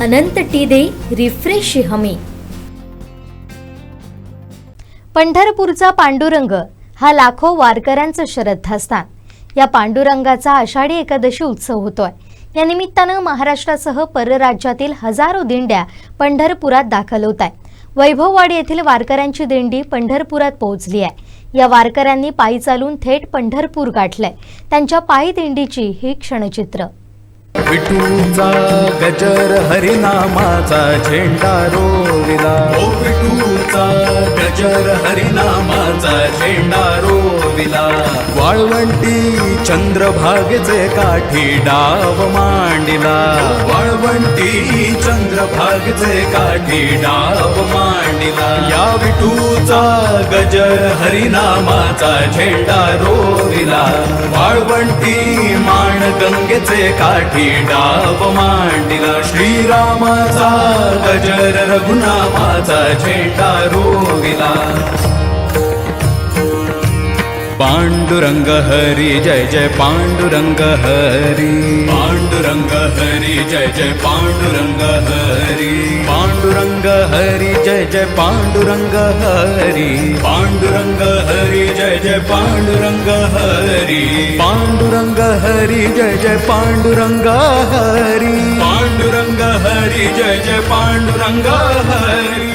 अनंत T दे refresh हमी. पंढरपूरचा पांडुरंग हा लाखो वारकऱ्यांचं श्रद्धास्थान. या पांडुरंगाचा आषाढी एकादशी उत्सव होतोय. या निमित्तानं महाराष्ट्रासह परराज्यातील हजारो दिंड्या पंढरपुरात दाखल होत आहेत. वैभववाडी येथील वारकऱ्यांची दिंडी पंढरपुरात पोहोचली आहे. या वारकऱ्यांनी पायी चालून थेट पंढरपूर गाठलंय. त्यांच्या पायी दिंडीची ही क्षणचित्र. विठूचा गजर हरिनामाचा झेंडा रोविला. ओ विठूचा गजर हरिनामाचा झेंडा रोविला. वाळवंटी चंद्रभागेचे काठी डाव मांडिला. वाळवंटी चंद्रभागेचे काठी डाव मांडिला या विठूचा गजर हरिनामाचा झेंडा रोविला. वाळवंटी माण गंगेचे काठी डाव मांडिला. श्रीरामाचा गजर रघुनामाचा झेंडा रोविला. पांडुरंग हरी जय जय पांडुरंग हरी पांडुरंग हरी जय जय पांडुरंग हरी पांडुरंग हरी जय जय पांडुरंग हरी पांडुरंग हरी जय जय पांडुरंग हरी पांडुरंग हरी जय जय पांडुरंग हरी पांडुरंग हरी जय जय पांडुरंग हरी पांडुरंग हरी